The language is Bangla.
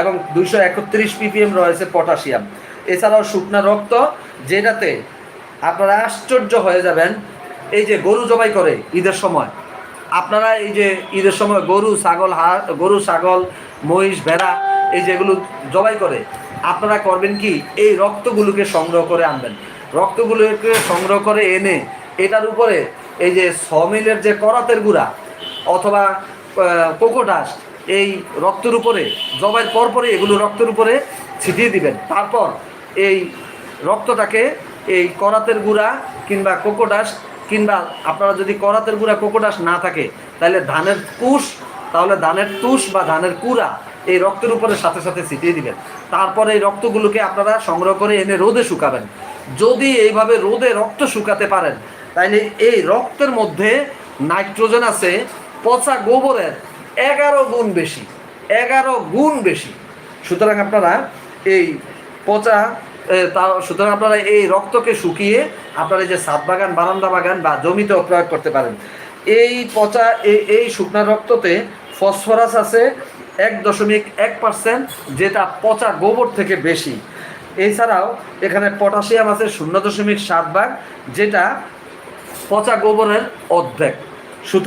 এবং দুইশো একত্রিশ পিপিএম রয়েছে পটাশিয়াম। এছাড়াও শুকনা রক্ত, যেটাতে আপনারা আশ্চর্য হয়ে যাবেন, এই যে গরু জবাই করে ঈদের সময়। আপনারা এই যে ঈদের সময় গরু, ছাগল হাঁস গরু, ছাগল, মহিষ, ভেড়া, এই যেগুলো জবাই করে, আপনারা করবেন কি? এই রক্তগুলোকে সংগ্রহ করে আনবেন। রক্তগুলোকে সংগ্রহ করে এনে এটার উপরে এই যে সমিলের যে করাতের গুঁড়া অথবা কোকোডাস এই রক্তের উপরে, জবাইয়ের পরপরই এগুলো রক্তের উপরে ছিটিয়ে দিবেন। তারপর এই রক্তটাকে এই করাতের গুঁড়া কিংবা কোকোডাস কিংবা আপনারা যদি করাতের গুঁড়া কোকোডাস না থাকে, তাহলে ধানের কুশ, তাহলে ধানের তুষ বা ধানের কুড়া এই রক্তের উপরে সাথে সাথে ছিটিয়ে দিবেন। তারপরে এই রক্তগুলোকে আপনারা সংগ্রহ করে এনে রোদে শুকাবেন। যদি এইভাবে রোদে রক্ত শুকাতে পারেন তাইলে এই রক্তের মধ্যে নাইট্রোজেন আছে, পচা গোবরের এগারো গুণ বেশি, এগারো গুণ বেশি। সুতরাং আপনারা এই পচা তা, সুতরাং আপনারা এই রক্তকে শুকিয়ে আপনারা যে সাত বাগান, বারান্দা বাগান বা জমিতেও প্রয়োগ করতে পারেন। এই পচা এই এই শুকনা রক্ততে ফসফরাস আছে এক দশমিক এক পার্সেন্ট, যেটা পচা গোবর থেকে বেশি। এছাড়াও এখানে পটাশিয়াম আছে শূন্য দশমিক সাত ভাগ, যেটা পচা গোবরের অর্ধেক। সুতরাং